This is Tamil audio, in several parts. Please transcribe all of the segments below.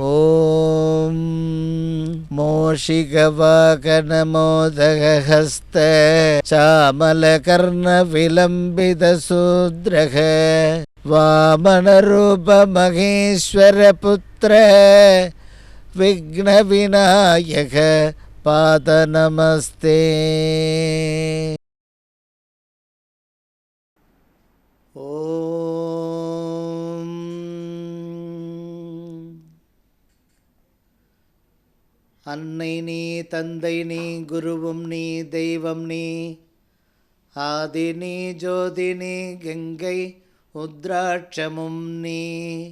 ॐ मोषिकवाकनमोदगहस्त चामलकर्णविलम्बितशूद्रः वामनरूपमहेश्वरपुत्र विघ्नविनायक पादनमस्ते ॐ அன்னை நீ தந்தை நீ குருவும் நீ தெய்வம் நீ. ஆதி நீ ஜோதி நீ கங்கை உத்ராட்சமும் நீ.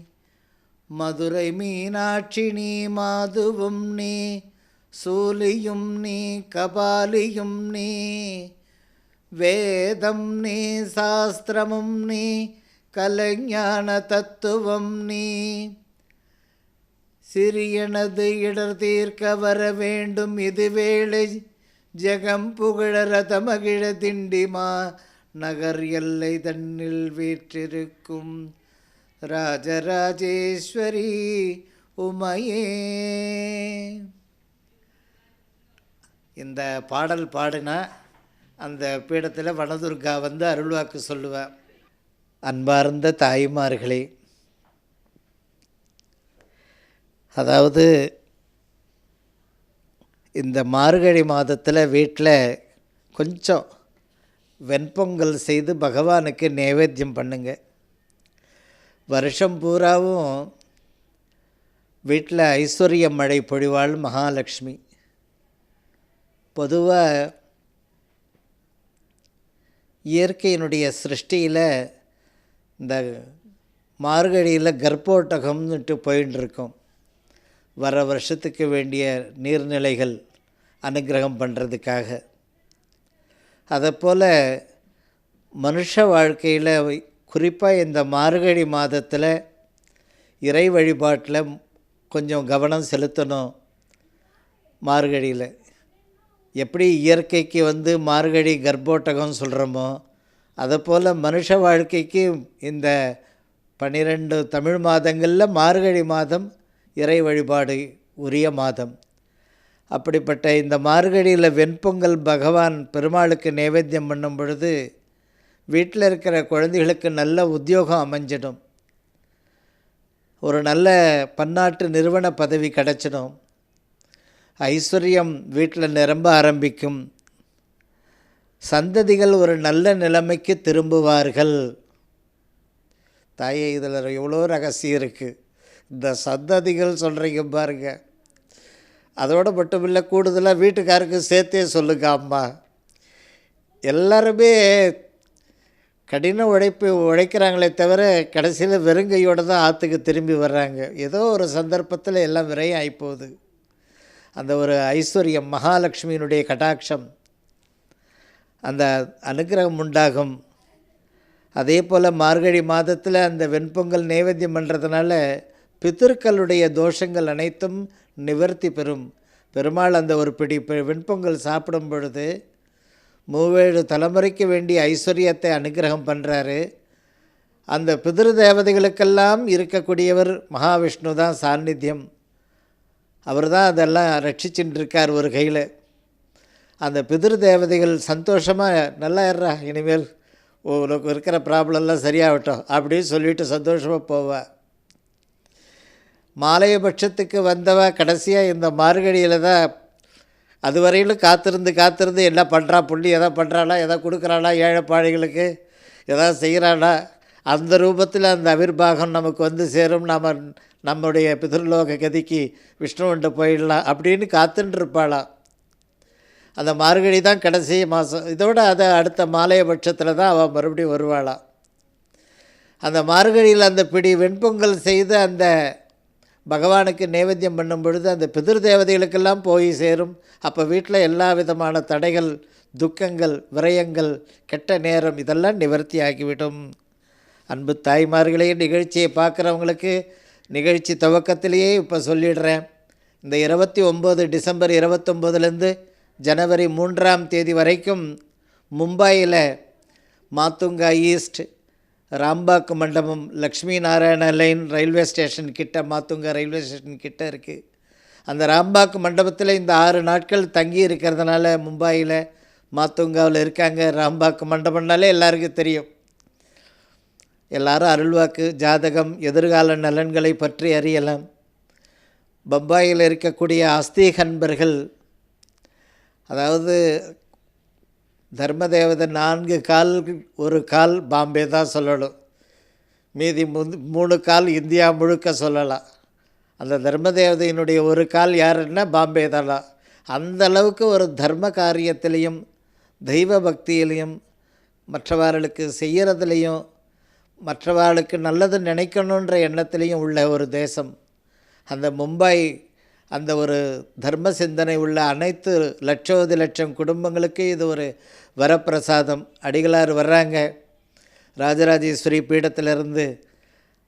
மதுரை மீனாட்சி நீ மாதுவும் நீ. சூலியும் நீ கபாலியும் நீ. வேதம் நீ சாஸ்திரமும் நீ. கலைஞான தத்துவம் நீ. சிறியனது இடர் தீர்க்க வர வேண்டும் இது வேளை ஜெகம் புகழ ரதமகிழ திண்டிமா நகர் எல்லை தன்னில் வீற்றிருக்கும் ராஜராஜேஸ்வரி உமையே. இந்த பாடல் பாடினா அந்த பீடத்தில் வனதுர்கா வந்து அருள்வாக்கு சொல்லுவேன் அன்பார்ந்த தாய்மார்களே அதாவது இந்த மார்கழி மாதத்தில் வீட்டில் கொஞ்சம் வெண்பொங்கல் செய்து பகவானுக்கு நைவேத்தியம் பண்ணுங்க. வருஷம் பூராவும் வீட்டில் ஐஸ்வர்ய மழை பொழிவாள் மகாலட்சுமி. பொதுவாக இயற்கையினுடைய சிருஷ்டியில் இந்த மார்கழியில் கர்ப்போட்டகம்னுட்டு போயின்னு இருக்கோம் வர வருஷத்துக்கு வேண்டிய நீர்நிலைகள் அனுகிரகம் பண்ணுறதுக்காக அதைப்போல் மனுஷ வாழ்க்கையில் குறிப்பாக இந்த மார்கழி மாதத்தில் இறை வழிபாட்டில் கொஞ்சம் கவனம் செலுத்தணும் மார்கழியில். எப்படி இயற்கைக்கு வந்து மார்கழி கர்ப்போட்டகம் சொல்கிறோமோ அதைப்போல் மனுஷ வாழ்க்கைக்கு இந்த பன்னிரெண்டு தமிழ் மாதங்களில் மார்கழி மாதம் இறை வழிபாடு உரிய மாதம். அப்படிப்பட்ட இந்த மார்கழியில் வெண்பொங்கல் பகவான் பெருமாளுக்கு நைவேத்தியம் பண்ணும் பொழுது வீட்டில் இருக்கிற குழந்தைகளுக்கு நல்ல உத்தியோகம் அமைஞ்சிடும். ஒரு நல்ல பன்னாட்டு நிறுவன பதவி கிடச்சிடும். ஐஸ்வர்யம் வீட்டில் நிரம்ப ஆரம்பிக்கும். சந்ததிகள் ஒரு நல்ல நிலைமைக்கு திரும்புவார்கள். தாயை இதில் எவ்வளோ ரகசியம் இருக்குது இந்த சந்ததிகள் சொல்கிறீங்க பாருங்க. அதோடு மட்டும் இல்லை கூடுதலாக வீட்டுக்காருக்கு சேர்த்தே சொல்லுங்க அம்மா. எல்லாருமே கடின உழைப்பு உழைக்கிறாங்களே தவிர கடைசியில் வெறுங்கையோடு தான் ஆற்றுக்கு திரும்பி வர்றாங்க. ஏதோ ஒரு சந்தர்ப்பத்தில் எல்லாம் விரையும் ஆகிப்போகுது அந்த ஒரு ஐஸ்வர்யம் மகாலட்சுமியினுடைய கட்டாட்சம் அந்த அனுகிரகம் உண்டாகும். அதே போல் மார்கழி மாதத்தில் அந்த வெண்பொங்கல் நைவேத்தியம் பண்ணுறதுனால பித்தர்களுடைய தோஷங்கள் அனைத்தும் நிவர்த்தி பெறும். பெருமாள் அந்த ஒரு பிடி வெண்பொங்கல் சாப்பிடும் பொழுது மூவேழு தலைமுறைக்கு வேண்டிய ஐஸ்வர்யத்தை அனுகிரகம் பண்ணுறாரு அந்த பிதிரு தேவதைகளுக்கெல்லாம் இருக்கக்கூடியவர் மகாவிஷ்ணு தான் சாநித்தியம். அவர் தான் அதெல்லாம் ரட்சிச்சுட்டுருக்கார் ஒரு கையில். அந்த பிதிரு தேவதைகள் சந்தோஷமாக நல்லா இருறா இனிமேல் உனக்கு இருக்கிற ப்ராப்ளம்லாம் சரியாகட்டும் அப்படின்னு சொல்லிட்டு சந்தோஷமாக போவேன் மாலைய பட்சத்துக்கு வந்தவ கடைசியாக இந்த மார்கழியில் தான் அதுவரையிலும் காத்திருந்து காத்திருந்து என்ன பண்ணுறா புள்ளி எதை பண்ணுறாளா எதை கொடுக்குறாளா ஏழைப்பாழைகளுக்கு எதாவது செய்கிறாளா அந்த ரூபத்தில் அந்த அவிர்வாகம் நமக்கு வந்து சேரும். நாம் நம்முடைய பிதர்லோக கதிக்கு விஷ்ணுவன்ட்டு போயிடலாம் அப்படின்னு காத்துட்டுருப்பாளாம் அந்த மார்கழி தான் கடைசி மாதம் இதோட அதை அடுத்த மாலைய பட்சத்தில் தான் அவள் மறுபடியும் வருவாளாம் அந்த மார்கழியில் அந்த பிடி வெண்பொங்கல் செய்து அந்த பகவானுக்கு நேவேத்தியம் பண்ணும் பொழுது அந்த பிதிர் தேவதைகளுக்கெல்லாம் போய் சேரும். அப்போ வீட்டில் எல்லா விதமான தடைகள் துக்கங்கள் விரயங்கள் கெட்ட நேரம் இதெல்லாம் நிவர்த்தி ஆகிவிடும். அன்பு தாய்மார்களே நிகழ்ச்சியை பார்க்குறவங்களுக்கு நிகழ்ச்சி துவக்கத்திலேயே இப்போ சொல்லிடுறேன். இந்த இருபத்தி ஒம்பது டிசம்பர் இருபத்தொம்போதுலேருந்து ஜனவரி மூன்றாம் தேதி வரைக்கும் மும்பையில் Matunga east Rambaug Mandapam Lakshmi Narayan lane railway station கிட்ட மாத்துங்க ரயில்வே ஸ்டேஷன் கிட்ட இருக்குது அந்த ராம்பாக் மண்டபத்தில் இந்த ஆறு நாட்கள் தங்கி இருக்கிறதுனால மும்பாயில் மாத்துங்காவில் இருக்காங்க. ராம்பாக் மண்டபம்னாலே எல்லாருக்கும் தெரியும். எல்லாரும் அருள்வாக்கு ஜாதகம் எதிர்கால நலன்களை பற்றி அறியலாம். பம்பாயில் இருக்கக்கூடிய அஸ்தீகன்பர்கள் அதாவது தர்மதேவதை நான்கு கால் ஒரு கால் பாம்பே தான் சொல்லணும். மீதி முந்து மூணு கால் இந்தியா முழுக்க சொல்லலாம். அந்த தர்மதேவதையினுடைய ஒரு கால் யாருன்னா பாம்பே தானா? அந்த அளவுக்கு ஒரு தர்ம காரியத்திலையும் தெய்வ பக்தியிலையும் மற்றவர்களுக்கு செய்கிறதுலையும் மற்றவர்களுக்கு நல்லது நினைக்கணுன்ற எண்ணத்திலையும் உள்ள ஒரு தேசம். அந்த மும்பை அந்த ஒரு தர்ம சிந்தனை உள்ள அனைத்து லட்சோதி லட்சம் குடும்பங்களுக்கு இது ஒரு வரப்பிரசாதம். அடிகளார் வர்றாங்க. ராஜராஜேஸ்வரி பீடத்திலிருந்து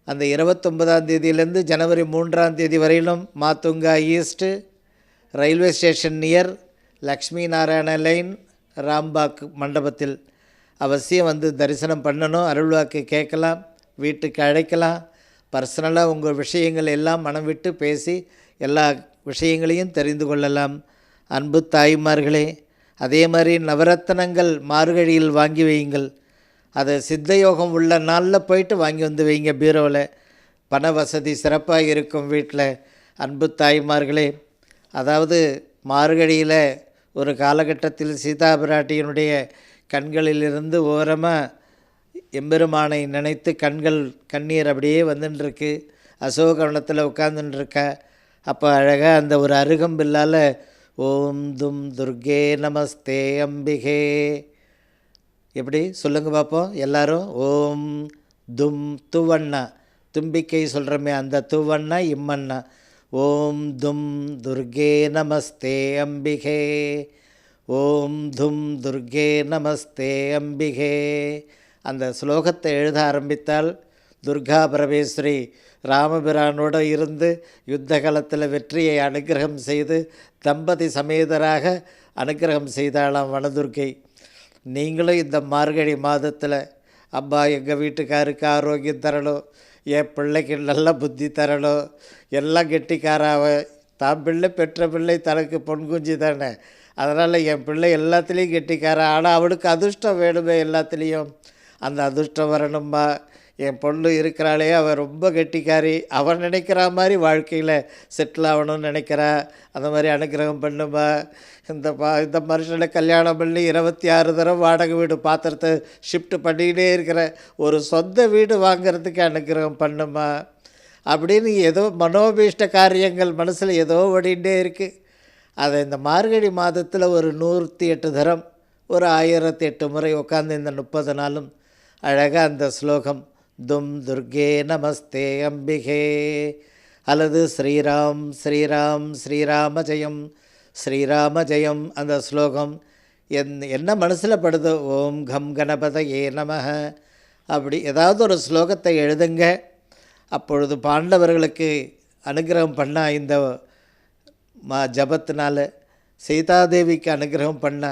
அந்த இருபத்தொன்பதாம் தேதியிலேருந்து ஜனவரி மூன்றாம் தேதி வரையிலும் Matunga east railway station near Lakshmi Narayan lane Rambaug மண்டபத்தில் அவசியம் வந்து தரிசனம் பண்ணணும் அருள்வாக்கு கேட்கலாம் வீட்டுக்கு அழைக்கலாம். பர்சனலாக உங்கள் விஷயங்கள் எல்லாம் மனம் விட்டு பேசி எல்லா விஷயங்களையும் தெரிந்து கொள்ளலாம். அன்பு தாய்மார்களே அதே மாதிரி நவரத்தனங்கள் மார்கழியில் வாங்கி வையுங்கள். அதை சித்த யோகம் உள்ள நாளில் போயிட்டு வாங்கி வந்து வைங்க பீரோவில் பண வசதி சிறப்பாக இருக்கும் வீட்டில் அன்பு தாய்மார்களே அதாவது மார்கழியில் ஒரு காலகட்டத்தில் சீதா பிராட்டியினுடைய கண்களிலிருந்து ஓரமாக எம்பெருமானை நினைத்து கண்கள் கண்ணீர் அப்படியே வந்துட்டுருக்கு அசோகவனத்தில் உட்காந்துட்டுருக்கா அப்போ அழகாக அந்த ஒரு அருகம்பில்லால் ஓம் தும் துர்கே நமஸ்தே அம்பிகே. எப்படி? சொல்லுங்க பார்ப்போம் எல்லாரும். ஓம் தும் துவண்ணா. தும்பிக்கை சொல்கிறோமே அந்த துவண்ணா இம்மண்ணா. ஓம் தும் துர்கே நமஸ்தே அம்பிகே. ஓம் தும் துர்கே நமஸ்தே அம்பிகே. அந்த ஸ்லோகத்தை எழுத ஆரம்பித்தால் துர்கா பரமேஸ்வரி ராமபிரானோடு இருந்து யுத்த காலத்தில் வெற்றியை அனுகிரகம் செய்து தம்பதி சமேதராக அனுகிரகம் செய்தாளாம் வனதுர்கை. நீங்களும் இந்த மார்கழி மாதத்தில் அம்மா எங்கள் வீட்டுக்காருக்கு ஆரோக்கியம் தரணும் என் பிள்ளைக்கு நல்ல புத்தி தரணும் எல்லாம் கெட்டிக்காராவ? தான் பிள்ளை பெற்ற பிள்ளை தனக்கு பொன் குஞ்சு தானே? அதனால் என் பிள்ளை எல்லாத்துலேயும் கெட்டிக்காரா? ஆனால் அவளுக்கு அதிர்ஷ்டம் வேணுமே எல்லாத்துலேயும். அந்த அதிர்ஷ்டம் வரணுமா? என் பொண்ணு இருக்கிறாளே அவள் ரொம்ப கெட்டிக்காரி. அவன் நினைக்கிற மாதிரி வாழ்க்கையில் செட்டில் ஆகணும்னு நினைக்கிறா. அந்த மாதிரி அனுகிரகம் பண்ணுமா? இந்த பா இந்த மனுஷனை கல்யாணம் பண்ணி இருபத்தி ஆறு தடவை வாடகை வீடு பாத்திரத்தை ஷிஃப்ட் பண்ணிக்கிட்டே இருக்கிற. ஒரு சொந்த வீடு வாங்கிறதுக்கு அனுகிரகம் பண்ணுமா? அப்படின்னு ஏதோ மனோபீஷ்ட காரியங்கள் மனசில் ஏதோ ஓடிகிட்டே இருக்குது அதை இந்த மார்கழி மாதத்தில் ஒரு நூற்றி எட்டு தரம் ஒரு ஆயிரத்தி எட்டு முறை உட்காந்து இந்த முப்பது நாளும் அழகாக அந்த ஸ்லோகம் தும் துர்கே நமஸ்தே அம்பிகே. அல்லது ஸ்ரீராம் ஸ்ரீராம் ஸ்ரீராம ஜெயம் ஸ்ரீராம ஜெயம் அந்த ஸ்லோகம். என் என்ன மனசில் படுதோ ஓம் கம் கணபத ஏ நம அப்படி ஏதாவது ஒரு ஸ்லோகத்தை எழுதுங்க. அப்பொழுது பாண்டவர்களுக்கு அனுகிரகம் பண்ண இந்த மா ஜபத்தினால சீதாதேவிக்கு அனுகிரகம் பண்ண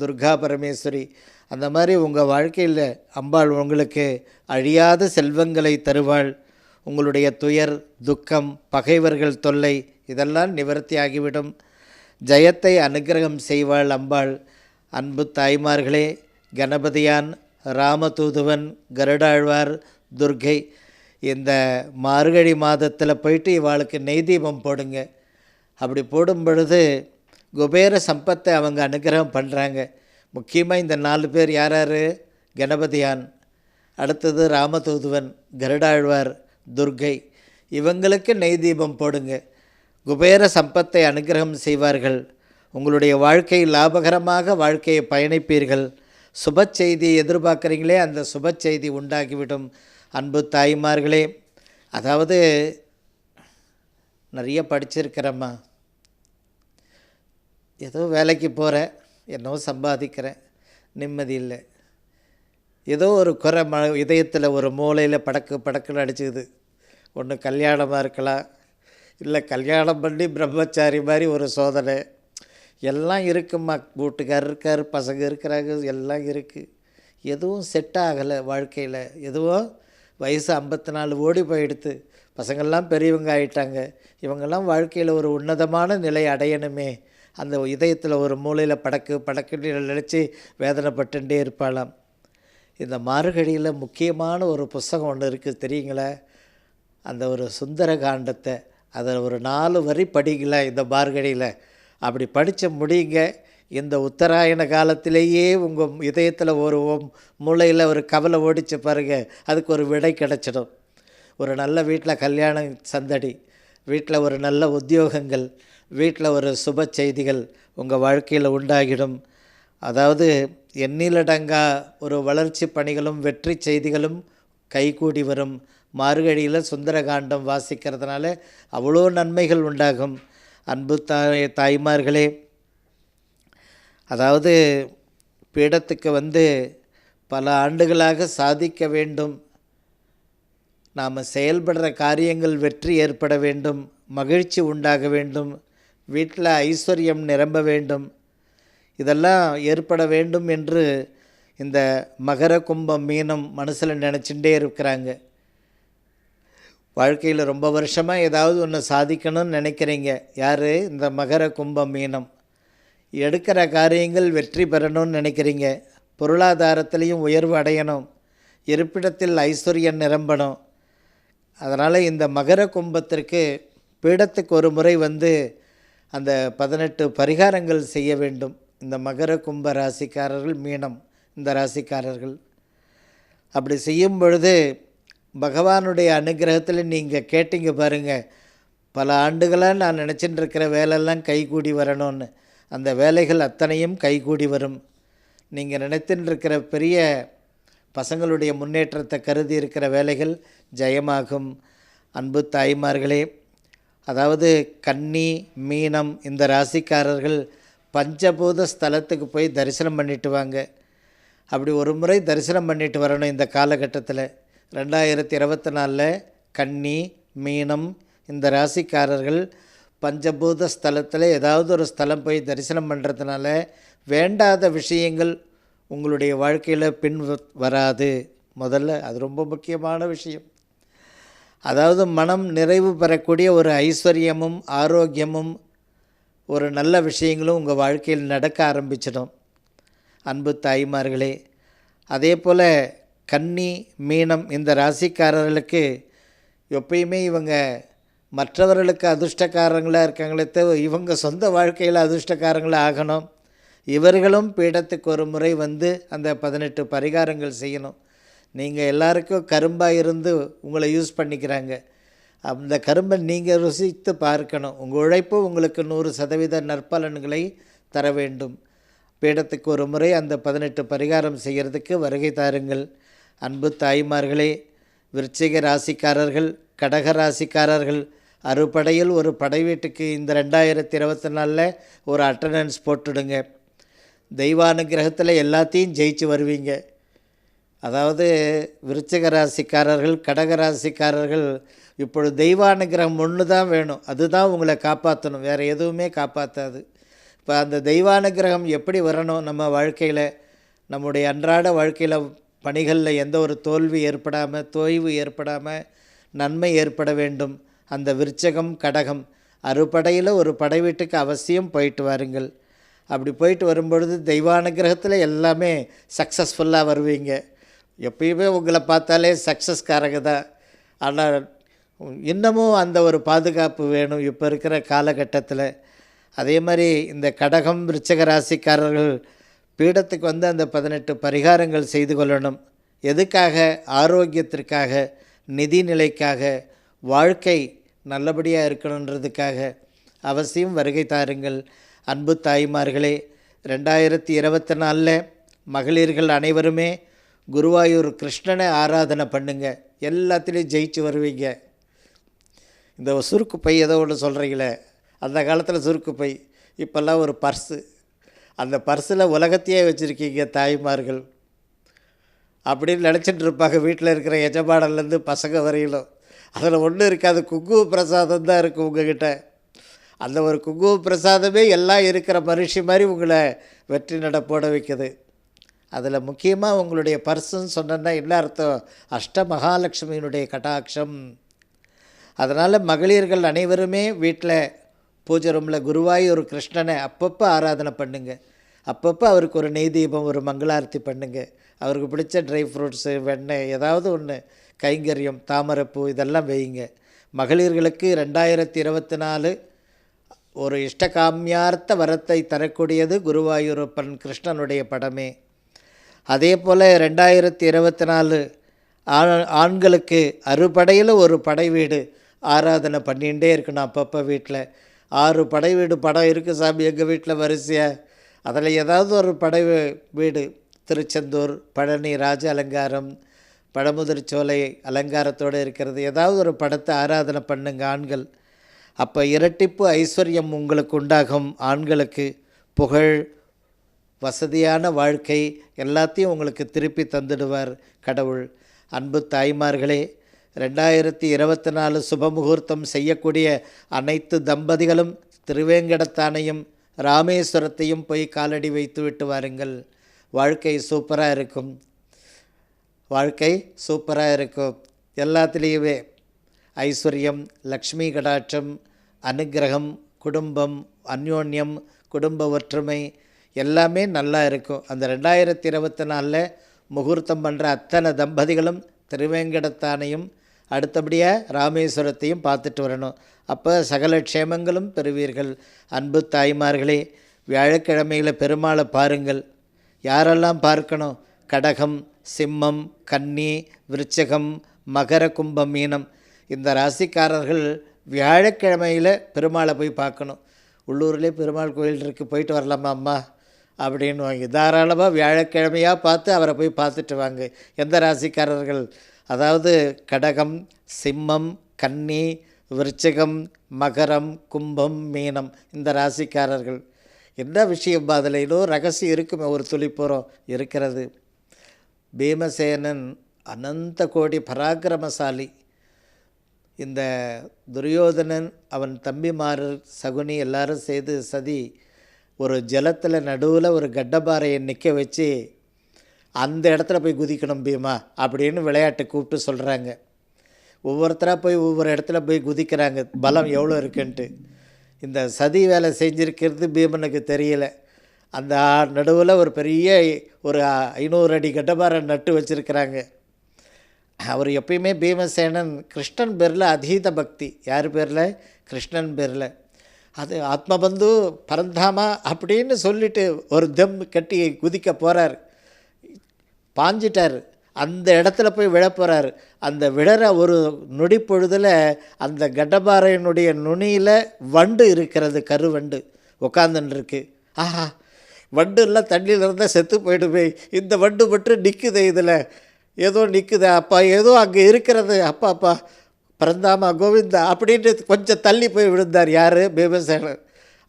துர்கா பரமேஸ்வரி அந்த மாதிரி உங்கள் வாழ்க்கையில் அம்பாள் உங்களுக்கு அழியாத செல்வங்களை தருவாள். உங்களுடைய துயர் துக்கம் பகைவர்கள் தொல்லை இதெல்லாம் நிவர்த்தி ஆகிவிடும். ஜெயத்தை அனுகிரகம் செய்வாள் அம்பாள். அன்பு தாய்மார்களே கணபதியான் ராமதூதுவன் கருடாழ்வார் துர்கை இந்த மார்கழி மாதத்தில் போயிட்டு இவாளுக்கு நெய் தீபம் போடுங்க. அப்படி போடும் பொழுது குபேர சம்பத்தை அவங்க அனுகிரகம் பண்ணுறாங்க முக்கியமாக இந்த நாலு பேர் யார் யார் கணபதியான் அடுத்தது ராமதூதுவன் கருடாழ்வார் துர்கை. இவங்களுக்கு நெய் தீபம் போடுங்க. குபேர சம்பத்தை அனுகிரகம் செய்வார்கள். உங்களுடைய வாழ்க்கை லாபகரமாக வாழ்க்கையை பயணிப்பீர்கள். சுப செய்தியை எதிர்பார்க்குறீங்களே அந்த சுப செய்தி உண்டாகிவிடும். அன்பு தாய்மார்களே அதாவது நிறைய படிச்சிருக்கிறம்மா. ஏதோ வேலைக்கு போகிறேன் என்னவோ சம்பாதிக்கிறேன். நிம்மதி இல்லை. ஏதோ ஒரு குறை ம இதயத்தில் ஒரு மூலையில் படக்கு படக்குன்னு அடிச்சுக்குது. ஒன்று கல்யாணமாக இருக்கலாம். இல்லை கல்யாணம் பண்ணி பிரம்மச்சாரி மாதிரி ஒரு சோதனை. எல்லாம் இருக்குமா? வீட்டுக்காரர் இருக்கார் பசங்க இருக்கிறாங்க எல்லாம் இருக்குது எதுவும் செட் ஆகலை வாழ்க்கையில். எதுவும் வயசு ஐம்பத்தி நாலு ஓடி போயிடுத்து. பசங்கள்லாம் பெரியவங்க ஆயிட்டாங்க. இவங்கெல்லாம் வாழ்க்கையில் ஒரு உன்னதமான நிலை அடையணுமே. அந்த இதயத்தில் ஒரு மூலையில் படக்கு படக்குன்னு நினச்சி வேதனைப்பட்டுட்டே இருப்பாளாம். இந்த மார்கழியில் முக்கியமான ஒரு புஸ்தகம் ஒன்று இருக்குது தெரியுங்களா? அந்த ஒரு சுந்தர காண்டத்தை. அதை ஒரு நாலு வரி படிக்கல இந்த மார்கழியில்? அப்படி படித்த முடியுங்க. இந்த உத்தராயண காலத்திலேயே உங்கள் இதயத்தில் ஒரு மூளையில் ஒரு கவலை ஓடிச்சு பாருங்கள் அதுக்கு ஒரு விடை கிடச்சிடும். ஒரு நல்ல வீட்டில் கல்யாணம் சந்தடி. வீட்டில் ஒரு நல்ல உத்தியோகங்கள். வீட்டில் ஒரு சுப செய்திகள் உங்கள் வாழ்க்கையில் உண்டாகிடும். அதாவது எண்ணிலடங்கா ஒரு வளர்ச்சி பணிகளும் வெற்றி செய்திகளும் கைகூடி வரும். மார்கழியில் சுந்தரகாண்டம் வாசிக்கிறதுனால அவ்வளோ நன்மைகள் உண்டாகும். அன்பு தாய் தாய்மார்களே அதாவது பீடத்துக்கு வந்து பல ஆண்டுகளாக சாதிக்க வேண்டும். நாம் செயல்படுற காரியங்கள் வெற்றி ஏற்பட வேண்டும். மகிழ்ச்சி உண்டாக வேண்டும். வீட்டில் ஐஸ்வர்யம் நிரம்ப வேண்டும். இதெல்லாம் ஏற்பட வேண்டும் என்று இந்த மகர கும்பம் மீனம் மனசில் நினச்சிட்டே இருக்கிறாங்க. வாழ்க்கையில் ரொம்ப வருஷமாக ஏதாவது ஒன்று சாதிக்கணும்னு நினைக்கிறீங்க. யார்? இந்த மகர கும்பம் மீனம். எடுக்கிற காரியங்கள் வெற்றி பெறணும்னு நினைக்கிறீங்க. பொருளாதாரத்திலையும் உயர்வு அடையணும். இருப்பிடத்தில் ஐஸ்வர்யம் நிரம்பணும். அதனால் இந்த மகர கும்பத்திற்கு பீடத்துக்கு ஒரு முறை வந்து அந்த பதினெட்டு பரிகாரங்கள் செய்ய வேண்டும். இந்த மகர கும்ப ராசிக்காரர்கள் மீனம் இந்த ராசிக்காரர்கள். அப்படி செய்யும் பொழுது பகவானுடைய அனுகிரகத்தில் நீங்கள் கேட்டீங்க பாருங்கள் பல ஆண்டுகளாக நான் நினச்சிட்டு இருக்கிற வேலையெல்லாம் கைகூடி வரணும்னு. அந்த வேலைகள் அத்தனையும் கைகூடி வரும். நீங்கள் நினைத்துட்டு இருக்கிற பெரிய பசங்களுடைய முன்னேற்றத்தை கருதி இருக்கிற வேலைகள் ஜெயமாகும். அன்பு தாய்மார்களே அதாவது கன்னி மீனம் இந்த ராசிக்காரர்கள் பஞ்சபூத ஸ்தலத்துக்கு போய் தரிசனம் பண்ணிட்டு வாங்க. அப்படி ஒரு முறை தரிசனம் பண்ணிட்டு வரணும் இந்த காலகட்டத்தில். ரெண்டாயிரத்தி இருபத்தி நாலில் கன்னி மீனம் இந்த ராசிக்காரர்கள் பஞ்சபூத ஸ்தலத்தில் ஏதாவது ஒரு ஸ்தலம் போய் தரிசனம் பண்ணுறதுனால வேண்டாத விஷயங்கள் உங்களுடைய வாழ்க்கையில் பின் வராது. முதல்ல அது ரொம்ப முக்கியமான விஷயம். அதாவது மனம் நிறைவு பெறக்கூடிய ஒரு ஐஸ்வர்யமும் ஆரோக்கியமும் ஒரு நல்ல விஷயங்களும் உங்கள் வாழ்க்கையில் நடக்க ஆரம்பிச்சிடும். அன்பு தாய்மார்களே அதே போல் கன்னி மீனம் இந்த ராசிக்காரர்களுக்கு எப்பயுமே இவங்க மற்றவர்களுக்கு அதிர்ஷ்டக்காரங்களாக இருக்காங்களே தவிர இவங்க சொந்த வாழ்க்கையில் அதிர்ஷ்டக்காரங்களாக ஆகணும். இவர்களும் பீடத்துக்கு ஒரு முறை வந்து அந்த பதினெட்டு பரிகாரங்கள் செய்யணும். நீங்கள் எல்லாருக்கும் கரும்பாக இருந்து உங்களை யூஸ் பண்ணிக்கிறாங்க. அந்த கரும்பை நீங்கள் ருசித்து பார்க்கணும். உங்கள் உழைப்பு உங்களுக்கு நூறு சதவீத நற்பலன்களை தர வேண்டும். பீடத்துக்கு ஒரு முறை அந்த பதினெட்டு பரிகாரம் செய்கிறதுக்கு வருகை தாருங்கள். அன்பு தாய்மார்களே விருச்சிக ராசிக்காரர்கள் கடக ராசிக்காரர்கள் அறுபடையில் ஒரு படை வீட்டுக்கு இந்த ரெண்டாயிரத்தி இருபத்தி நாலில் ஒரு அட்டண்டன்ஸ் போட்டுடுங்க. தெய்வானுகிரகத்தில் எல்லாத்தையும் ஜெயிச்சு வருவீங்க. அதாவது விருச்சிக ராசிக்காரர்கள் கடக ராசிக்காரர்கள் இப்பொழுது தெய்வானுகிரகம் ஒன்று தான் வேணும். அதுதான் உங்களை காப்பாற்றணும் வேறு எதுவுமே காப்பாற்றாது இப்போ அந்த தெய்வானுகிரகம் எப்படி வரணும் நம்ம வாழ்க்கையில்? நம்முடைய அன்றாட வாழ்க்கையில் பணிகளில் எந்த ஒரு தோல்வி ஏற்படாமல் தோய்வு ஏற்படாமல் நன்மை ஏற்பட வேண்டும். அந்த விருச்சகம் கடகம் அறுபடையில் ஒரு படை வீட்டுக்கு அவசியம் போயிட்டு வாருங்கள். அப்படி போயிட்டு வரும்பொழுது தெய்வானுகிரகத்தில் எல்லாமே சக்ஸஸ்ஃபுல்லாக வருவீங்க. எப்பயுமே உங்களை பார்த்தாலே சக்ஸஸ்காரங்க தான். ஆனால் இன்னமும் அந்த ஒரு பாதுகாப்பு வேணும். இப்போ இருக்கிற காலகட்டத்தில் அதே மாதிரி இந்த கடகம் விருச்சக ராசிக்காரர்கள் பீடத்துக்கு வந்து அந்த பதினெட்டு பரிகாரங்கள் செய்து கொள்ளணும். எதுக்காக? ஆரோக்கியத்திற்காக நிதி நிலைக்காக வாழ்க்கை நல்லபடியாக இருக்கணுன்றதுக்காக அவசியம் வருகை தாருங்கள். அன்பு தாய்மார்களே ரெண்டாயிரத்தி இருபத்தி நாலில் மகளிர்கள் அனைவருமே குருவாயூர் கிருஷ்ணனை ஆராதனை பண்ணுங்க. எல்லாத்துலேயும் ஜெயிச்சு வருவீங்க. இந்த சுருக்கு பை ஏதோ ஒன்று சொல்கிறீங்களே அந்த காலத்தில் சுருக்கு பை இப்போல்லாம் ஒரு பர்ஸு அந்த பர்ஸில் உலகத்தையே வச்சுருக்கீங்க தாய்மார்கள். அப்படின்னு நினச்சிட்டு இருப்பாங்க வீட்டில் இருக்கிற எஜமானலேருந்து பசங்க வரையிலும். அதில் ஒன்றும் இருக்காது குங்கு பிரசாதம் தான் இருக்குது உங்ககிட்ட. அந்த ஒரு குங்கும பிரசாதமே எல்லாம் இருக்கிற மனுஷி மாதிரி உங்களை வெற்றி நட போட வைக்குது. அதில் முக்கியமாக உங்களுடைய பர்சன் சொன்னேன்னா என்ன அர்த்தம்? அஷ்ட மகாலட்சுமியினுடைய கட்டாட்சம். அதனால் மகளிர்கள் அனைவருமே வீட்டில் பூஜை ரூமில் குருவாயூர் கிருஷ்ணனை அப்பப்போ ஆராதனை பண்ணுங்க. அப்பப்போ அவருக்கு ஒரு நெய் தீபம் ஒரு மங்களாரத்தி பண்ணுங்க. அவருக்கு பிடிச்ச ட்ரை ஃப்ரூட்ஸு வெண்ணெய் ஏதாவது ஒன்று கைங்கரியம் தாமரைப்பூ இதெல்லாம் வையுங்க. மகளிர்களுக்கு ரெண்டாயிரத்தி இருபத்தி நாலு ஒரு இஷ்டகாமியார்த்த வரத்தை தரக்கூடியது குருவாயூரப்பன் கிருஷ்ணனுடைய படமே. அதே போல் ரெண்டாயிரத்தி இருபத்தி நாலு ஆண்களுக்கு அறுபடையில் ஒரு படை வீடு ஆராதனை பண்ணிகிட்டே இருக்கணும் அப்பப்போ வீட்டில் ஆறு படை வீடு படம் இருக்குது சாமி எங்கள் வீட்டில் வரிசையாக அதில் ஏதாவது ஒரு படை வீ- வீடு. திருச்செந்தூர் பழனி ராஜ அலங்காரம் பழமுதிர் சோலை அலங்காரத்தோடு இருக்கிறது. ஏதாவது ஒரு படத்தை ஆராதனை பண்ணுங்க ஆண்கள். அப்போ இரட்டிப்பு ஐஸ்வர்யம் உங்களுக்கு உண்டாகும் ஆண்களுக்கு. புகழ் வசதியான வாழ்க்கை எல்லாத்தையும் உங்களுக்கு திருப்பி தந்துடுவார் கடவுள். அன்பு தாய்மார்களே ரெண்டாயிரத்தி இருபத்தி நாலு சுபமுகூர்த்தம் செய்யக்கூடிய அனைத்து தம்பதிகளும் திருவேங்கடத்தானையும் ராமேஸ்வரத்தையும் போய் காலடி வைத்து விட்டு வாருங்கள். வாழ்க்கை சூப்பராக இருக்கும். வாழ்க்கை சூப்பராக இருக்கும். எல்லாத்துலேயுமே ஐஸ்வர்யம் லக்ஷ்மி கடாட்சம் அனுக்கிரகம் குடும்பம் அந்யோன்யம் குடும்ப ஒற்றுமை எல்லாமே நல்லா இருக்கும். அந்த ரெண்டாயிரத்தி இருபத்தி நாலில் முகூர்த்தம் பண்ணுற அத்தனை தம்பதிகளும் திருவேங்கடத்தானையும் அடுத்தபடியாக ராமேஸ்வரத்தையும் பார்த்துட்டு வரணும். அப்போ சகல க்ஷேமங்களும் பெறுவீர்கள். அன்பு தாய்மார்களே வியாழக்கிழமையில் பெருமாளை பாருங்கள். யாரெல்லாம் பார்க்கணும்? கடகம் சிம்மம் கன்னி விருச்சகம் மகர கும்பம் மீனம். இந்த ராசிக்காரர்கள் வியாழக்கிழமையில் பெருமாளை போய் பார்க்கணும். உள்ளூர்லேயே பெருமாள் கோயில் இருக்குது போயிட்டு வரலாமா அம்மா? அப்படின்னுவாங்க தாராளமாக வியாழக்கிழமையாக பார்த்து அவரை போய் பார்த்துட்டு வாங்க. எந்த ராசிக்காரர்கள்? அதாவது கடகம் சிம்மம் கன்னி விருச்சகம் மகரம் கும்பம் மீனம் இந்த ராசிக்காரர்கள். என்ன விஷயம்? அதில் ஏதோ ரகசியம் இருக்குமே ஒரு துளிப்புறம் இருக்கிறது. பீமசேனன் அனந்த கோடி பராக்கிரமசாலி. இந்த துரியோதனன் அவன் தம்பிமாரர் சகுனி எல்லாரும் செய்து சதி ஒரு ஜலத்தில் நடுவில் ஒரு கட்டபாறையை நிற்க வச்சு அந்த இடத்துல போய் குதிக்கணும் பீமா அப்படின்னு விளையாட்டு கூப்பிட்டு சொல்கிறாங்க ஒவ்வொருத்தராக போய் ஒவ்வொரு இடத்துல போய் குதிக்கிறாங்க. பலம் எவ்வளோ இருக்குன்ட்டு. இந்த சதி வேலை செஞ்சிருக்கிறது பீமனுக்கு தெரியல. அந்த நடுவில் ஒரு பெரிய ஒரு ஐநூறு அடி கட்டபாறை நட்டு வச்சுருக்கிறாங்க. அவர் எப்பயுமே பீமசேனன் கிருஷ்ணன் பேரில் அதீத பக்தி. யார் பேரில்? கிருஷ்ணன் பேரில். அது ஆத்மபந்து பரந்தாமா அப்படின்னு சொல்லிட்டு ஒரு தம் கட்டி குதிக்க போகிறார் பாஞ்சிட்டார். அந்த இடத்துல போய் விழ போகிறார் அந்த விழற ஒரு நொடி பொழுதில் அந்த கடபாறையினுடைய நுனியில் வண்டு இருக்கிறது கருவண்டு உட்காந்துன்னு ஆஹா வண்டு எல்லாம் தண்ணியில் இருந்தால் செத்து போயிடுமே. இந்த வண்டு மட்டும் நிற்குது இதில். ஏதோ நிற்குது அப்பா ஏதோ அங்கே இருக்கிறது. அப்பா அப்பா பரந்தாமா கோவிந்தா அப்படின்ட்டு கொஞ்சம் தள்ளி போய் விழுந்தார் யார்? பீமசேனர்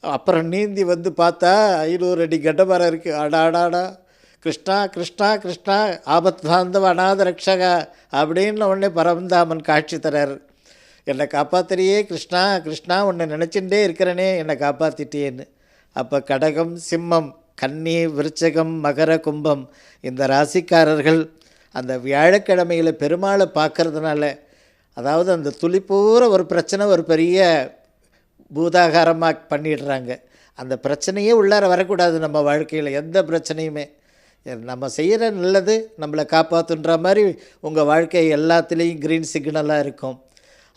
அப்புறம் நீந்தி வந்து பார்த்தா ஐநூறு அடி கட்டமரம் இருக்குது அடாடாடா கிருஷ்ணா கிருஷ்ணா கிருஷ்ணா ஆபத் பாந்தவ அநாத ரக்ஷகா அப்படின்னு உடனே பரந்தாமன் காட்சி தரார். என்னை காப்பாத்துறியே கிருஷ்ணா கிருஷ்ணா உன்னை நினச்சிட்டே இருக்கிறனே என்னை காப்பாற்றிட்டேன்னு அப்போ கடகம் சிம்மம் கன்னி விருச்சகம் மகர கும்பம் இந்த ராசிக்காரர்கள் அந்த வியாழக்கிழமையில் பெருமாளை பார்க்கறதுனால அதாவது அந்த துளிப்பூர ஒரு பிரச்சனை ஒரு பெரிய பூதாகாரமாக பண்ணிடுறாங்க. அந்த பிரச்சனையே உள்ளார வரக்கூடாது நம்ம வாழ்க்கையில் எந்த பிரச்சனையுமே. நம்ம செய்கிற நல்லது நம்மளை காப்பாற்றுன்ற மாதிரி உங்கள் வாழ்க்கை எல்லாத்துலேயும் க்ரீன் சிக்னலாக இருக்கும்.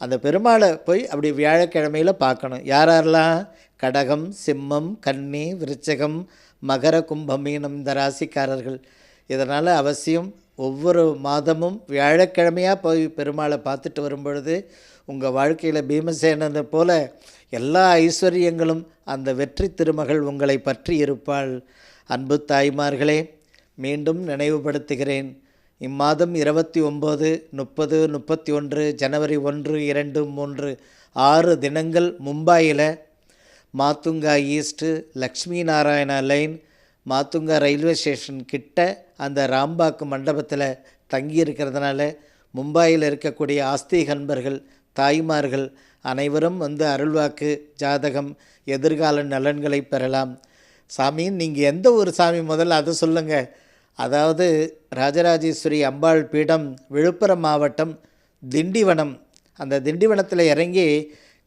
அந்த பெருமாளை போய் அப்படி வியாழக்கிழமையில் பார்க்கணும். யார் யாரெல்லாம்? கடகம் சிம்மம் கன்னி விருச்சகம் மகர கும்பமீனம் இந்த ராசிக்காரர்கள். இதனால் அவசியம் ஒவ்வொரு மாதமும் வியாழக்கிழமையாக போய் பெருமாளை பார்த்துட்டு வரும்பொழுது உங்கள் வாழ்க்கையில் பீமசேனனை போல எல்லா ஐஸ்வர்யங்களும் அந்த வெற்றி திருமகள் உங்களை பற்றி இருப்பாள். அன்பு தாய்மார்களே மீண்டும் நினைவுபடுத்துகிறேன். இம்மாதம் இருபத்தி ஒம்பது முப்பது முப்பத்தி ஒன்று ஜனவரி ஒன்று இரண்டு மூன்று ஆறு தினங்கள் மும்பாயில் Matunga east Lakshmi Narayana lane Matunga railway station கிட்ட அந்த ராம்பாக்கு மண்டபத்தில் தங்கி இருக்கிறதுனால மும்பாயில் இருக்கக்கூடிய ஆஸ்திகன்பர்கள் தாய்மார்கள் அனைவரும் வந்து அருள்வாக்கு ஜாதகம் எதிர்கால நலன்களை பெறலாம். சாமி நீங்கள் எந்த ஒரு சாமி முதல்ல அதை சொல்லுங்கள் அதாவது ராஜராஜேஸ்வரி அம்பாள் பீடம் விழுப்புரம் மாவட்டம் திண்டிவனம். அந்த திண்டிவனத்தில் இறங்கி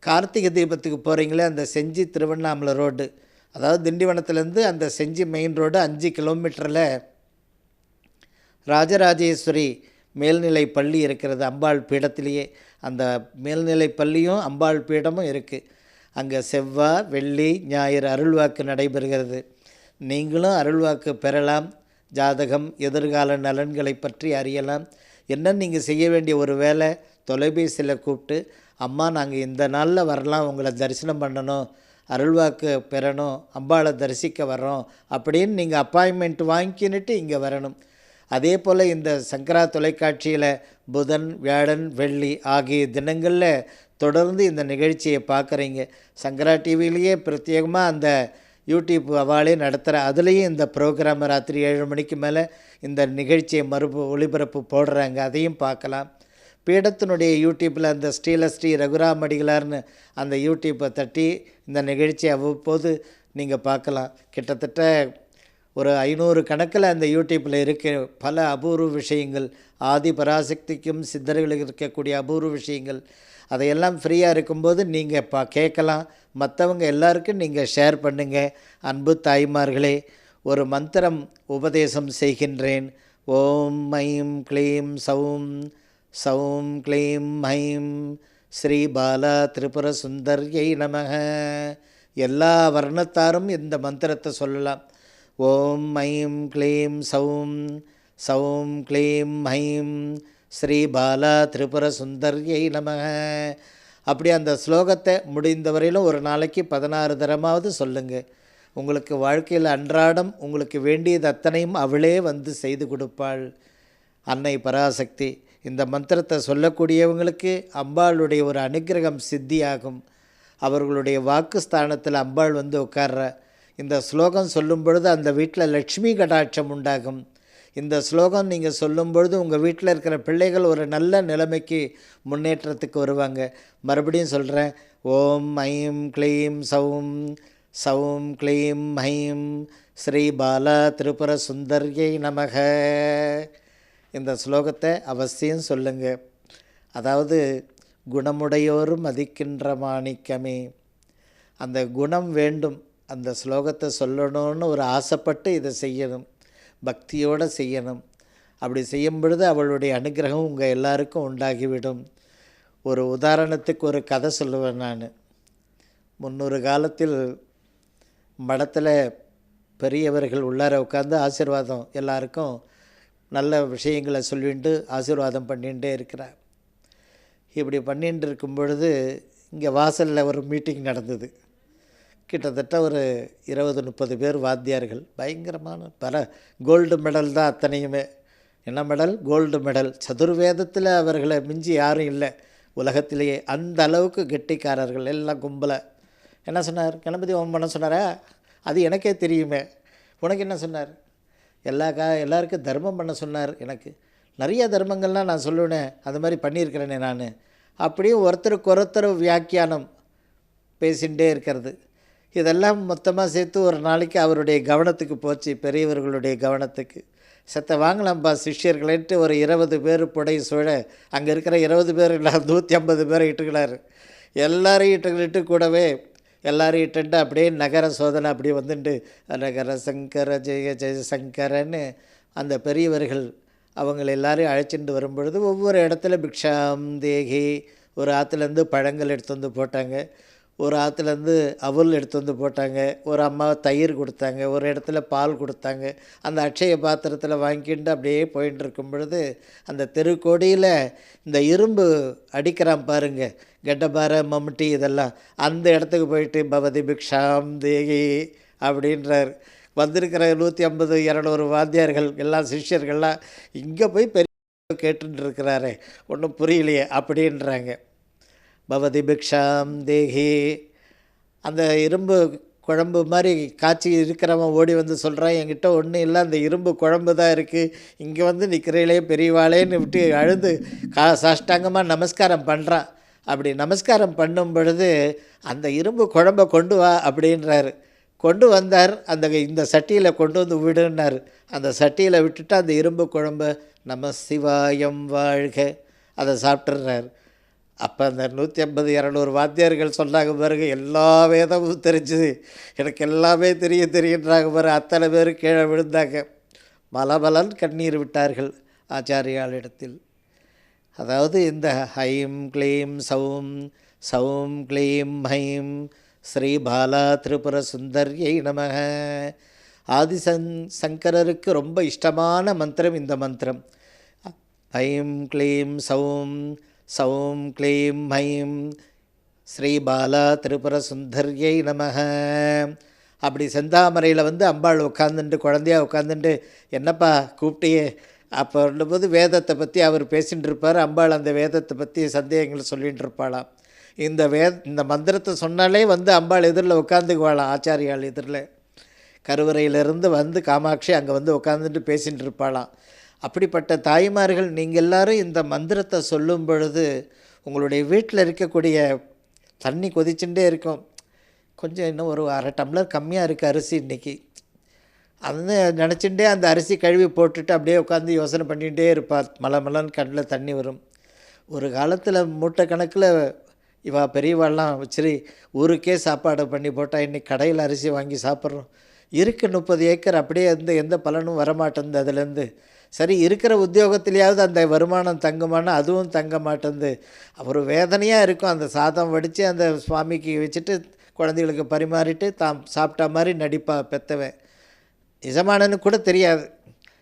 கார்த்திகை தீபத்துக்கு போகிறீங்களே அந்த செஞ்சி திருவண்ணாமலை ரோடு. அதாவது திண்டிவனத்துலேருந்து அந்த செஞ்சி மெயின் ரோடு அஞ்சு கிலோமீட்டரில் ராஜராஜேஸ்வரி மேல்நிலை பள்ளி இருக்கிறது அம்பாள் பீடத்திலேயே. அந்த மேல்நிலை பள்ளியும் அம்பாள் பீடமும் இருக்குது அங்கே செவ்வாய் வெள்ளி ஞாயிறு அருள்வாக்கு நடைபெறுகிறது. நீங்களும் அருள்வாக்கு பெறலாம். ஜாதகம் எதிர்கால நலன்களை பற்றி அறியலாம். என்ன நீங்கள் செய்ய வேண்டிய ஒரு வேலை தொலைபேசியில் கூப்பிட்டு அம்மா நாங்கள் இந்த நாளில் வரலாம். உங்களை தரிசனம் பண்ணணும். அருள்வாக்கு பெறணும் அம்பாளை தரிசிக்க வர்றோம் அப்படின்னு நீங்கள் அப்பாயின்மெண்ட் வாங்கிக்கின்னுட்டு இங்கே வரணும். அதே போல் இந்த சங்கரா தொலைக்காட்சியில் புதன் வியாழன் வெள்ளி ஆகிய தினங்களில் தொடர்ந்து இந்த நிகழ்ச்சியை பார்க்குறீங்க. சங்கரா டிவிலேயே பிரத்யேகமாக அந்த யூடியூப் அவாலே நடத்துகிற அதுலேயும் இந்த ப்ரோக்ராம் ராத்திரி ஏழு மணிக்கு மேலே இந்த நிகழ்ச்சியை மறுப்பு ஒளிபரப்பு போடுறாங்க. அதையும் பார்க்கலாம். பீடத்தினுடைய யூடியூப்பில் அந்த ஸ்ரீலஸ்ரீ ரகுராம் அடிகளார்னு அந்த யூடியூப்பை தட்டி இந்த நிகழ்ச்சியை அவ்வப்போது நீங்கள் பார்க்கலாம். கிட்டத்தட்ட ஒரு ஐநூறு கணக்கில் அந்த யூடியூப்பில் இருக்க. பல அபூர்வ விஷயங்கள் ஆதி பராசக்திக்கும் சித்தர்களுக்கு இருக்கக்கூடிய அபூர்வ விஷயங்கள். அதையெல்லாம் ஃப்ரீயாக இருக்கும்போது நீங்கள் பா கேட்கலாம். மற்றவங்க எல்லாருக்கும் நீங்கள் ஷேர் பண்ணுங்கள் அன்பு தாய்மார்களே ஒரு மந்திரம் உபதேசம் செய்கின்றேன். ஓம் ஐம் க்ளீம் சௌம் சௌம் க்ளீம் ஐம் ஸ்ரீ பாலா திரிபுர சுந்தர்யை நமக. எல்லா வர்ணத்தாரும் இந்த மந்திரத்தை சொல்லலாம். ஓம் ஐம் க்ளீம் சௌம் சௌம் க்ளீம் ஐம் ஸ்ரீ பாலா திரிபுர சுந்தர்யை நமக. அப்படி அந்த ஸ்லோகத்தை முடிந்தவரையிலும் ஒரு நாளைக்கு பதினாறு தரமாவது சொல்லுங்கள் உங்களுக்கு வாழ்க்கையில் அன்றாடம் உங்களுக்கு வேண்டியது அத்தனையும் அவளே வந்து செய்து கொடுப்பாள். அன்னை பராசக்தி இந்த மந்திரத்தை சொல்லக்கூடியவங்களுக்கு அம்பாளுடைய ஒரு அனுக்கிரகம் சித்தியாகும். அவர்களுடைய வாக்குஸ்தானத்தில் அம்பாள் வந்து உட்கார்ற. இந்த ஸ்லோகம் சொல்லும் பொழுது அந்த வீட்டில் லட்சுமி கடாட்சம் உண்டாகும். இந்த ஸ்லோகம் நீங்கள் சொல்லும் பொழுது உங்கள் வீட்டில் இருக்கிற பிள்ளைகள் ஒரு நல்ல நிலைமைக்கு முன்னேற்றத்துக்கு வருவாங்க. மறுபடியும் சொல்கிறேன் ஓம் ஐம் க்ளீம் சௌம் சவும் க்ளீம் ஐம் ஸ்ரீ பாலா திரிபுர சுந்தர்யை நமக. இந்த ஸ்லோகத்தை அவசியம் சொல்லுங்க. அதாவது குணமுடையோரும் மதிக்கின்ற மாணிக்கமே. அந்த குணம் வேண்டும். அந்த ஸ்லோகத்தை சொல்லணும்னு ஒரு ஆசைப்பட்டு இதை செய்யணும். பக்தியோடு செய்யணும். அப்படி செய்யும் பொழுது அவளுடைய அனுகிரகம் உங்கள் எல்லாருக்கும் உண்டாகிவிடும். ஒரு உதாரணத்துக்கு ஒரு கதை சொல்லுவேன் நான். முன்னொரு காலத்தில் மடத்தில் பெரியவர்கள் உள்ளார உட்காந்து ஆசீர்வாதம் எல்லாருக்கும் நல்ல விஷயங்களை சொல்லிட்டு ஆசீர்வாதம் பண்ணிகிட்டே இருக்கிறார். இப்படி பண்ணிட்டு இருக்கும் பொழுது இங்கே வாசலில் ஒரு மீட்டிங் நடந்தது. கிட்டத்தட்ட ஒரு இருபது முப்பது பேர் வாத்தியார்கள் பயங்கரமான பல கோல்டு மெடல் தான் அத்தனையுமே. என்ன மெடல் கோல்டு மெடல் சதுர்வேதத்தில் அவர்களை மிஞ்சி யாரும் இல்லை. உலகத்திலேயே அந்த அளவுக்கு கெட்டிக்காரர்கள் எல்லாம் கும்பலை. என்ன சொன்னார்? கணபதி ஓம் பண்ண சொன்னாரா? அது எனக்கே தெரியுமே. உனக்கு என்ன சொன்னார்? எல்லா கா எல்லாருக்கும் தர்மம் பண்ண சொன்னார். எனக்கு நிறைய தர்மங்கள்லாம் நான் சொல்லுவேன் அது மாதிரி பண்ணியிருக்கிறேனே நான். அப்படியும் ஒருத்தருக்கு ஒருத்தர் வியாக்கியானம் பேசிகிட்டே இருக்கிறது. இதெல்லாம் மொத்தமாக சேர்த்து ஒரு நாளைக்கு அவருடைய கவனத்துக்கு போச்சு பெரியவர்களுடைய கவனத்துக்கு. செத்த வாங்கலாம்ப்பா சிஷ்யர்களேன்ட்டு ஒரு இருபது பேர் புடை சூழ அங்கே இருக்கிற இருபது பேர் இல்லை நூற்றி ஐம்பது பேரை இட்டுக்கிறாரு எல்லாரையும் இட்டுக்கிட்டு கூடவே எல்லோரும் இட்டுட்டு அப்படியே நகர சோதனை அப்படியே வந்துட்டு நகர சங்கர ஜெய ஜெய சங்கரன்னு அந்த பெரியவர்கள் அவங்கள எல்லாரையும் அழைச்சிட்டு வரும்பொழுது ஒவ்வொரு இடத்துல பிக்ஷாம் தேகி ஒரு ஆற்றுலேருந்து பழங்கள் எடுத்து வந்து போட்டாங்க. ஒரு ஆற்றுலேருந்து அவல் எடுத்து வந்து போட்டாங்க. ஒரு அம்மா தயிர் கொடுத்தாங்க. ஒரு இடத்துல பால் கொடுத்தாங்க. அந்த அட்சய பாத்திரத்தில் வாங்கிட்டு அப்படியே போயிட்டு இருக்கும் பொழுது அந்த தெருக்கோடியில் இந்த இரும்பு அடிக்கிறான் பாருங்க. கெட்டபார மம்முட்டி இதெல்லாம். அந்த இடத்துக்கு போயிட்டு பவதி பிக்ஷாம் தேகி அப்படின்றார். வந்திருக்கிற நூற்றி ஐம்பது இரநூறு வாத்தியார்கள் எல்லாம் சிஷ்யர்கள்லாம் இங்கே போய் பெரிய கேட்டுருக்கிறாரே ஒன்றும் புரியலையே அப்படின்றாங்க. பவதி பிக்ஷாம் தேகி. அந்த இரும்பு குழம்பு மாதிரி காய்ச்சி இருக்கிறவன் ஓடி வந்து சொல்கிறான் என்கிட்ட ஒன்றும் இல்லை அந்த இரும்பு குழம்பு தான் இருக்குது இங்கே வந்து நிற்கிறீங்களே பெரியவாளேன்னு விட்டு அழுது கா சாஷ்டாங்கமாக நமஸ்காரம் பண்ணுறான் அப்படி நமஸ்காரம் பண்ணும் பொழுது அந்த இரும்பு குழம்பை கொண்டு வா அப்படின்றாரு. கொண்டு வந்தார் அந்த இந்த சட்டியில் கொண்டு வந்து விடுன்னார். அந்த சட்டியில் விட்டுட்டு அந்த இரும்பு குழம்பு நம்ம சிவாயம் வாழ்க அதை சாப்பிட்றாரு அப்போ அந்த நூற்றி ஐம்பது இரநூறு வாத்தியார்கள் சொன்னாங்க பாருங்க எல்லா வேதமும் தெரிஞ்சுது. எனக்கு எல்லாமே தெரிய தெரியுன்றாங்க பாரு அத்தனை பேர் கீழே விழுந்தாங்க. மலபலன் கண்ணீர் விட்டார்கள் ஆச்சாரியாளிடத்தில். அதாவது இந்த ஹைம் க்ளீம் சௌம் சௌம் க்ளீம் ஹைம் ஸ்ரீ பாலா திரிபுர சுந்தர்யை நமக. ஆதிசங் சங்கரருக்கு ரொம்ப இஷ்டமான மந்திரம் இந்த மந்திரம். ஐம் க்ளீம் சௌம் சௌம் க்ளீம் மைம் ஸ்ரீபாலா பாலா திரிபுர சுந்தர்யை அப்படி செந்தாமரையில் வந்து அம்பாள் உட்காந்துட்டு குழந்தையா உட்காந்துட்டு என்னப்பா கூப்பிட்டியே? அப்போ போது வேதத்தை பற்றி அவர் பேசிகிட்டு இருப்பார். அம்பாள் அந்த வேதத்தை பற்றி சந்தேகங்களை சொல்லிகிட்டு இருப்பாளாம். இந்த வே இந்த மந்திரத்தை சொன்னாலே வந்து அம்பாள் எதிரில் உட்காந்துக்குவாளாம் ஆச்சாரியால் எதிரில். கருவறையிலிருந்து வந்து காமாட்சி அங்கே வந்து உட்காந்துட்டு பேசிகிட்டு இருப்பாளாம். அப்படிப்பட்ட தாய்மார்கள் நீங்கள் எல்லாரும் இந்த மந்திரத்தை சொல்லும் பொழுது உங்களுடைய வீட்டில் இருக்கக்கூடிய தண்ணி கொதிச்சுட்டே இருக்கும். கொஞ்சம் இன்னும் ஒரு அரை டம்ளர் கம்மியாக இருக்குது அரிசி இன்றைக்கி அது நினச்சிட்டே அந்த அரிசி கழுவி போட்டுட்டு அப்படியே உட்காந்து யோசனை பண்ணிகிட்டே இருப்பார். மலை மலன்னு கண்ணில் தண்ணி வரும். ஒரு காலத்தில் மூட்டை கணக்கில் இவா பெரியவாள்லாம் சரி ஊருக்கே சாப்பாடு பண்ணி போட்டால் இன்றைக்கி கடையில் அரிசி வாங்கி சாப்பிட்றோம். இருக்கு முப்பது ஏக்கர் அப்படியே இருந்து எந்த பலனும் வரமாட்டேந்து அதுலேருந்து. சரி இருக்கிற உத்தியோகத்திலேயாவது அந்த வருமானம் தங்குமானா அதுவும் தங்க மாட்டேந்து ஒரு வேதனையாக இருக்கும் அந்த சாதம் வடித்து அந்த சுவாமிக்கு வச்சுட்டு குழந்தைகளுக்கு பரிமாறிட்டு தாம் சாப்பிட்ட மாதிரி நடிப்பா பெத்தவன். எஜமானனு கூட தெரியாது.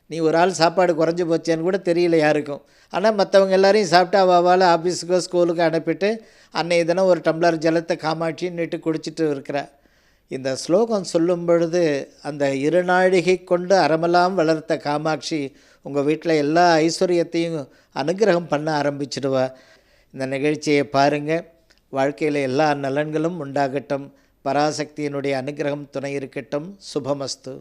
நீ ஒரு ஆள் சாப்பாடு குறைஞ்சி போச்சேன்னு கூட தெரியல யாருக்கும். ஆனால் மற்றவங்க எல்லாரையும் சாப்பிட்டு அவள் ஆஃபீஸுக்கோ ஸ்கூலுக்கு அனுப்பிட்டு அன்னைய தினம் ஒரு டம்ளர் ஜலத்தை காமாட்சின்னுட்டு குடிச்சிட்டு இருக்கிறா. இந்த ஸ்லோகம் சொல்லும் பொழுது அந்த இருநாழிகை கொண்டு அறமெல்லாம் வளர்த்த காமாட்சி உங்கள் வீட்டில் எல்லா ஐஸ்வர்யத்தையும் அனுகிரகம் பண்ண ஆரம்பிச்சிடுவா. இந்த நிகழ்ச்சியை பாருங்கள் வாழ்க்கையில் எல்லா நலன்களும் உண்டாகட்டும். பராசக்தியினுடைய அனுகிரகம் துணை இருக்கட்டும். சுபமஸ்து.